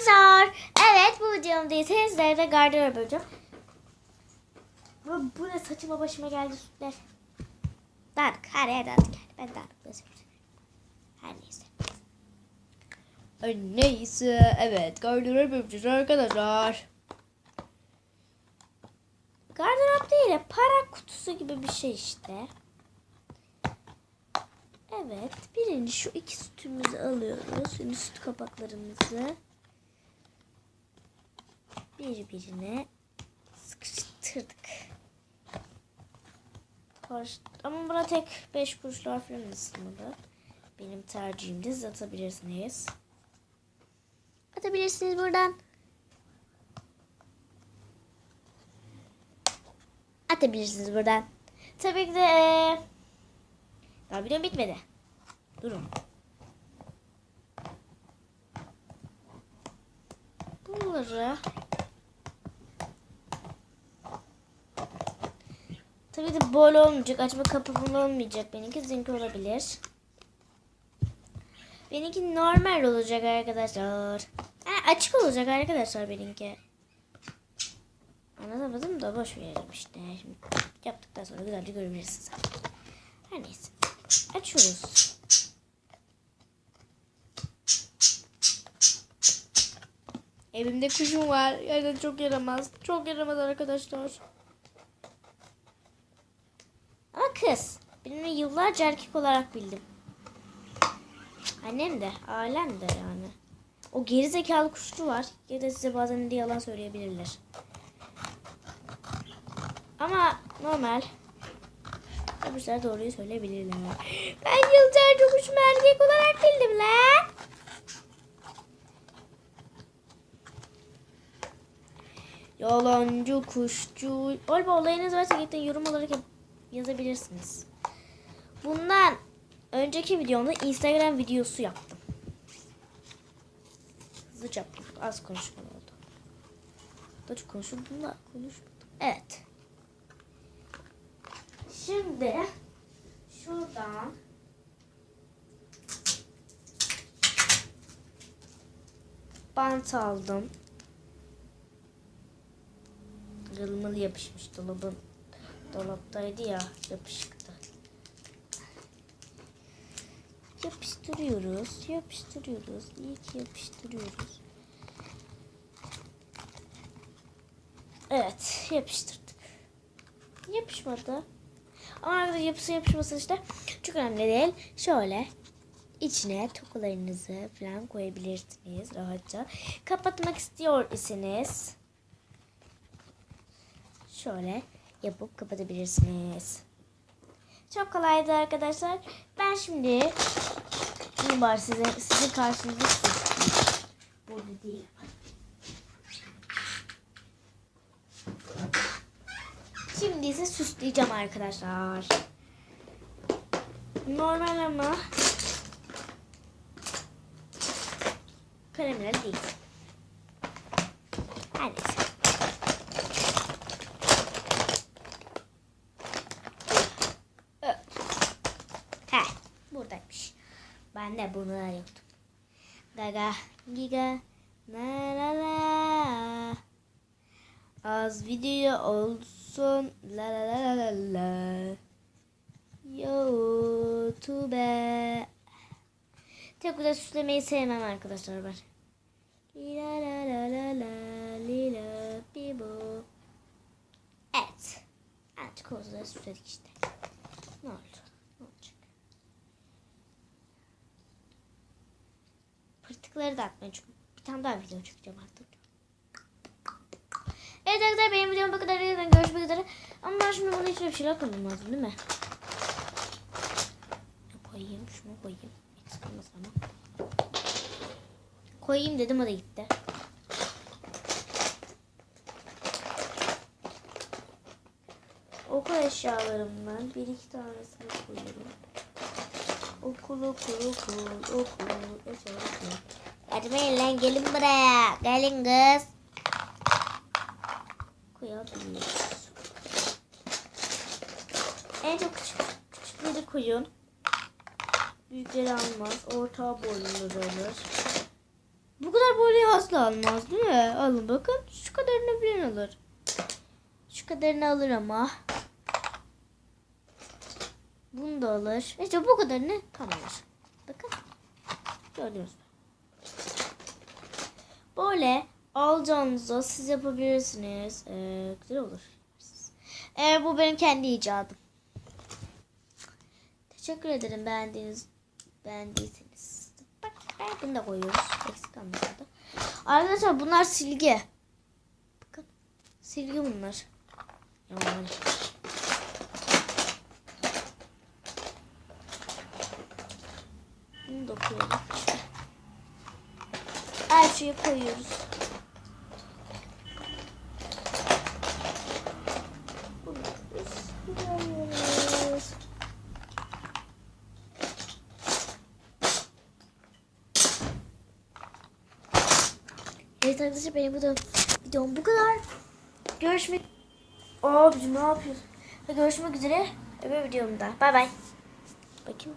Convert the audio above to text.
arkadaşlar. Evet bu videomda sizlere gardırop yapacağım. Bu, bu ne saçıma başıma geldi sütler. Dark. Her yer dark geldi. Ben dark. Her neyse. Neyse evet gardırop yapacağız arkadaşlar. Gardırop değil de para kutusu gibi bir şey işte. Evet. Birinci şu iki sütümüzü alıyoruz. Şimdi süt kapaklarımızı birbirine sıkıştırdık. Ama buna tek 5 kuruşlar falan ısınmadı. Benim tercihimde siz atabilirsiniz. Atabilirsiniz buradan. Atabilirsiniz buradan. Tabii ki de eee, daha videom bitmedi. Durun. Bunları Tabii de böyle olmayacak. Açma kapı olmayacak. Benimki zinc olabilir. Benimki normal olacak arkadaşlar. Ha, açık olacak arkadaşlar benimki. Anlatamadım da boş verelim işte. Şimdi yaptıktan sonra güzelce görebilirsiniz. Her neyse. Açıyoruz. Evimde kuşum var. Yani çok yaramaz. Çok yaramaz arkadaşlar. Ama kız. Benim yıllarca erkek olarak bildim. Annem de, ailem de yani. O geri zekalı kuşçu var. Ya da size bazen de yalan söyleyebilirler. Ama normal. Öbürler doğruyu söyleyebilirler. Ben yıllarca kuşumu erkek olarak bildim lan. Yalancı kuşçu. Galiba olayınız varsa gidin yorum olarak yazabilirsiniz. Bundan önceki videomda Instagram videosu yaptım. Hızlıca. Az konuşmalı oldu. Daha çok konuşurdum da konuşmadım. Evet. Şimdi şuradan bant aldım. Rılmalı yapışmış dolabın. Dolaptaydı ya yapışıktı. Yapıştırıyoruz, yapıştırıyoruz. İyi ki yapıştırıyoruz. Evet, yapıştırdık. Yapışmadı. Ama arkadaşlar yapısı yapışması işte çok önemli değil. Şöyle içine tokalarınızı falan koyabilirsiniz rahatça. Kapatmak istiyor iseniz şöyle yapıp kapatabilirsiniz. Çok kolaydı arkadaşlar. Ben şimdi diyeyim bari size sizin karşınızda. Burada değil. Şimdi ise süsleyeceğim arkadaşlar. Normal ama karamel değil. Her neyse. He, buradaymış. Ben de bunu arıyordum. Gaga, giga, la la la. Az video olsun, la la la la la. YouTube. Tek güzel süslemeyi sevmem arkadaşlar ben. La la la la la, lila bibo. Evet. Olsa da süsledik işte. Ne oldu? Ne olacak? Pırtıkları da atmayın çünkü bir tane daha video çekeceğim artık. Evet arkadaşlar benim videom bu kadar. Görüşmek üzere. Ama ben şimdi bunun içine bir şeyler koymam lazım değil mi? Koyayım? Şunu koyayım. Eksik olmasın ama. Koyayım dedim o da gitti. Okul eşyalarımdan bir iki tanesini koyuyorum. Okul okul okul okul eşyalar okul. Kaçmayın lan gelin buraya. Gelin kız. Koyabiliyoruz. En çok küçük, küçükleri koyun. Büyükleri almaz. Orta boyluları alır. Bu kadar boylu az asla almaz değil mi? Alın bakın. Şu kadarını bilen alır. Şu kadarını alır ama. Bunu da alır. İşte bu kadarını tam alır. Bakın. Gördünüz mü? Böyle alacağınızda siz yapabilirsiniz. Ee, güzel olur. Ee, bu benim kendi icadım. Teşekkür ederim beğendiğiniz beğendiyseniz. Bak, bunu da koyuyoruz. Eksik kalmadı. Arkadaşlar bunlar silgi. Bakın. Silgi bunlar. Yani. Bunu da koyalım. Şeyi koyuyoruz. Evet arkadaşlar benim da videom bu kadar. Görüşmek Abicim ne yapıyorsun? Görüşmek üzere öbür videomda. Bay bay. Bakayım.